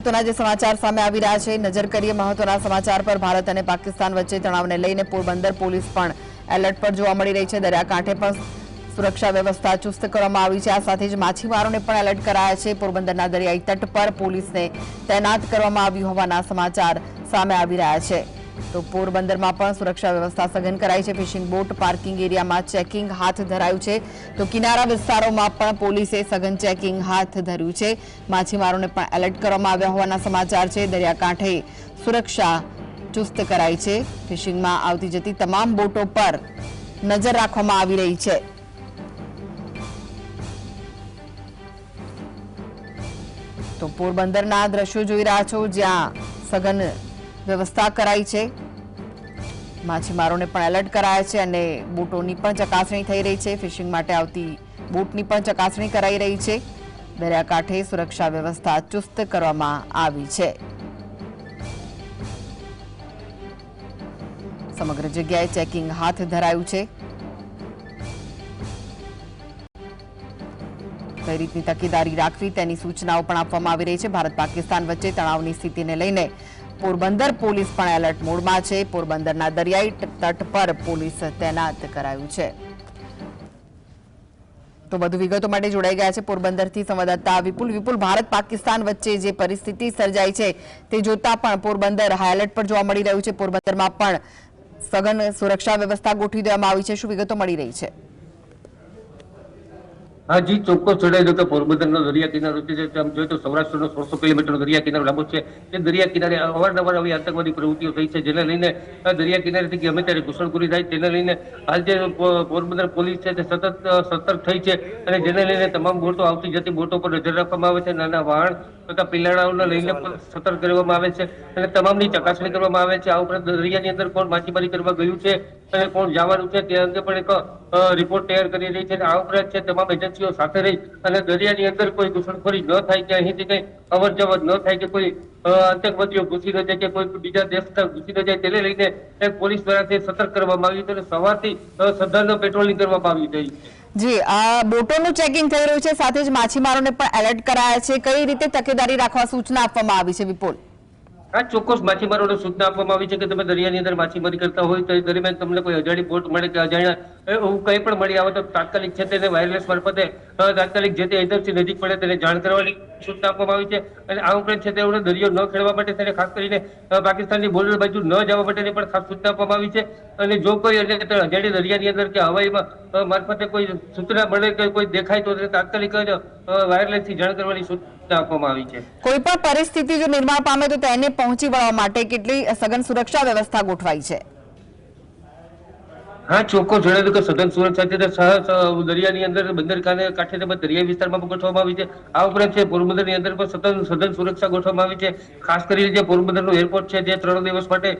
મહત્વના જે સમાચાર સામે આવી રહ્યા છે, નજર કરીએ મહત્વના સમાચાર પર ભારત અને પાકિસ્તાન વચ્ચે તણાવને લઈને પોરબંદર પોલીસ પણ એલર્ટ પર જોવા મળી રહી છે. દરિયાકાંઠે પણ સુરક્ષા વ્યવસ્થા ચુસ્ત કરવામાં આવી છે. આ સાથે જ માછીમારોને પણ એલર્ટ કરાયા છે. પોરબંદરના દરિયાઈ તટ પર પોલીસને તૈનાત કરવામાં આવ્યું હોવાના સમાચાર સામે આવી રહ્યા છે. તો પોરબંદરમાં પણ સુરક્ષા વ્યવસ્થા સઘન કરાઈ છે. ફિશિંગ બોટ, પાર્કિંગ એરિયામાં ચેકિંગ હાથ ધરાયું છે. તો કિનારા વિસ્તારોમાં પણ પોલીસે સઘન ચેકિંગ હાથ ધર્યું છે. માછીમારોને પણ એલર્ટ કરવામાં આવ્યા હોવાના સમાચાર છે. દરિયાકાંઠે સુરક્ષા ચુસ્ત કરાઈ છે. ફિશિંગમાં આવતી જતી તમામ બોટો પર નજર રાખવામાં આવી રહી છે. તો પોરબંદરના દ્રશ્યો જોઈ રહ્યા છો જ્યાં સઘન વ્યવસ્થા કરાઈ છે. માછીમારોને પણ એલર્ટ કરાયા છે અને બોટોની પણ ચકાસણી થઈ રહી છે. ફિશિંગ માટે આવતી બોટની પણ ચકાસણી કરાઈ રહી છે. દરિયાકાંઠે સુરક્ષા વ્યવસ્થા ચુસ્ત કરવામાં આવી છે. સમગ્ર જગ્યાએ ચેકિંગ હાથ ધરાયું છે. કઈ રીતની તકેદારી રાખવી તેની સૂચનાઓ પણ આપવામાં આવી રહી છે. ભારત પાકિસ્તાન વચ્ચે તણાવની સ્થિતિને લઈને પોરબંદર પોલીસ પણ એલર્ટ મોડમાં છે. પોરબંદરના દરિયાઈ તટ પર પોલીસ તૈનાત કરાયું છે. તો વધુ વિગતો માટે જોડાઈ ગયા છે પોરબંદરથી સંવાદદાતા વિપુલ. વિપુલ, ભારત પાકિસ્તાન વચ્ચે જે પરિસ્થિતિ સર્જાઈ છે તે જોતા પણ પોરબંદર હાઈલાઇટ પર જોવા મળી રહ્યું છે. પોરબંદરમાં પણ સઘન સુરક્ષા વ્યવસ્થા ગોઠવી દેવામાં આવી છે. શું વિગતો મળી રહી છે? હા, જી, ચોક્કસ જણાવી દઉં કે પોરબંદરનો દરિયા કિનારો છે આમ જોઈએ તો સૌરાષ્ટ્રનો સોળસો કિલોમીટરનો દરિયા કિનારો લાંબો છે. તે દરિયા કિનારે અવારનવાર આવી આતંકવાદી પ્રવૃત્તિઓ થઈ છે, જેને લઈને દરિયા કિનારેથી ગમે ત્યારે ઘૂસણખોરી થાય, તેને લઈને હાલ જે પોરબંદર પોલીસ છે તે સતત સતર્ક થઈ છે અને જેને લઈને તમામ બોટો આવતી જતી બોટો પર નજર રાખવામાં આવે છે, નાના વાહન તથા પિલાડાઓને લઈને પણ સતર્ક કરવામાં આવે છે અને તમામની ચકાસણી કરવામાં આવે છે. આ ઉપરાંત દરિયાની અંદર કોણ માછીમારી કરવા ગયું છે અને કોણ જવાનું છે તે અંગે પણ એક રિપોર્ટ તૈયાર કરી રહી છે અને આ ઉપરાંત છે તમામ એજન્સીઓ સાથે રહી અને દરિયાની અંદર કોઈ ઘૂસણખોરી ન થાય કે અહીંથી કઈ અવર જવર ન થાય કે કોઈ આતંકવાદીઓ ઘૂસી ન જાય કે કોઈ બીજા દેશ ઘૂસી ન જાય તેને લઈને એક પોલીસ દ્વારા તે સતર્ક કરવામાં આવ્યું છે અને સવારથી શ્રદ્ધાનું પેટ્રોલિંગ કરવામાં આવી રહી છે. જી, આ બોટોનું ચેકિંગ થઈ રહ્યું છે, સાથે જ માછીમારોને પણ એલર્ટ કરાયા છે. કઈ રીતે તકેદારી રાખવા સૂચના આપવામાં આવી છે, વિપુલ? આ ચોક્કસ માછીમારોને સૂચના આપવામાં આવી છે કે તમે દરિયાની અંદર માછીમારી કરતા હોય તો દરમિયાન તમને કોઈ અજાણી બોટ મળે કે અજાણ્યા એવું કંઈ પણ મળી આવે તો તાત્કાલિક છે તેને વાયરલેસ મારફતે તાત્કાલિક જે તે એજન્સી નજીક પડે તેને જાણ કરવાની સૂચના આપવામાં આવી છે. અને આ ઉપરાંત છે તેઓને દરિયો ન ખેડવા માટે તેને ખાસ કરીને પાકિસ્તાનની બોર્ડર બાજુ ન જવા માટેની પણ ખાસ સૂચના આપવામાં આવી છે. અને જો કોઈ અજાણી દરિયાની અંદર કે હવાઈમાં મારફતે કોઈ સૂચના મળે કે કોઈ દેખાય તો તાત્કાલિક વાયરલેસથી જાણ કરવાની સૂચના છે. કોઈ પણ પરિસ્થિતિ જો નિર્માણ પામે તો તેને પહોંચી વળવા માટે કેટલી સઘન સુરક્ષા વ્યવસ્થા ગોઠવાઈ છે. હા ચોખ્ખો જણાવ્યું કે સઘન સુરક્ષા છે તે સહ સહ, દરિયાની અંદર બંદર કાંઠે તેમજ દરિયાઈ વિસ્તારમાં પણ ગોઠવવામાં આવી છે. આ ઉપરાંત છે, પોરબંદરની અંદર પણ સતત સઘન સુરક્ષા ગોઠવવામાં આવી છે. ખાસ કરીને જે પોરબંદરનું એરપોર્ટ છે, જે ત્રણ દિવસ માટે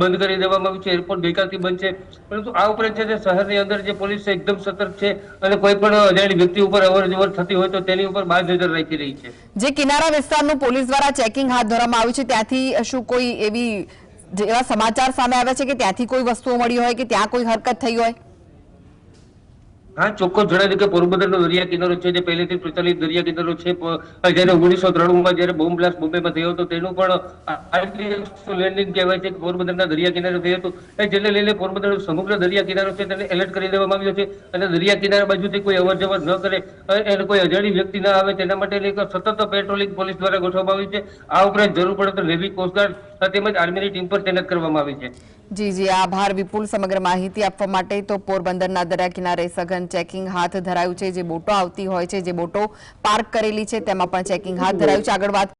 બંધ કરી દેવામાં આવ્યું છે. એરપોર્ટ ગઈકાલથી બંધ છે. પરંતુ આ ઉપરાંત છે તે શહેરની અંદર જે પોલીસ છે, એકદમ સતર્ક છે અને કોઈ પણ અજાણી વ્યક્તિ ઉપર અવરજવર થતી હોય તો તેની ઉપર બાજ નજર રાખી રહી છે. જે કિનારા વિસ્તારનું પોલીસ દ્વારા ચેકિંગ હાથ ધરવામાં આવ્યું છે, ત્યાંથી શું કોઈ એવી જે એવા સમાચાર સામે આવ્યા છે કે ત્યાંથી કોઈ વસ્તુઓ મળી હોય કે ત્યાં કોઈ હરકત થઈ હોય? હા, ચોક્કસ જણાવ્યું કે પોરબંદરનો દરિયા કિનારો છે, જે પહેલેથી પ્રચલિત દરિયા કિનારો છે જયારે ઓગણીસો ત્રાણુંમાં જયારે બોમ્બ બ્લાસ્ટ બોમ્બેમાં થયો હતો, તેનું પણ લેન્ડિંગ કહેવાય છે પોરબંદરના દરિયા કિનારે થયું હતું. જેને લઈને પોરબંદરનો સમગ્ર દરિયા કિનારો છે, તેને એલર્ટ કરી દેવામાં આવ્યો છે. અને દરિયા કિનારા બાજુથી કોઈ અવર જવર ન કરે એને કોઈ અજાણી વ્યક્તિ ના આવે, તેના માટે સતત પેટ્રોલિંગ પોલીસ દ્વારા ગોઠવવામાં આવી છે. આ ઉપરાંત જરૂર પડે તો નેવી કોસ્ટગાર્ડ તેમજ આર્મીની ટીમ પર તૈનાત કરવામાં આવી છે. વિપુલ સમગ્ર માહિતી આપવા માટે. તો પોરબંદરના દરિયા કિનારે સઘન ચેકિંગ હાથ ધરાયું છે. જે બોટો આવતી હોય છે, જે બોટો પાર્ક કરેલી છે, તેમાં પણ ચેકિંગ હાથ ધરાયું છે. આગળ વાત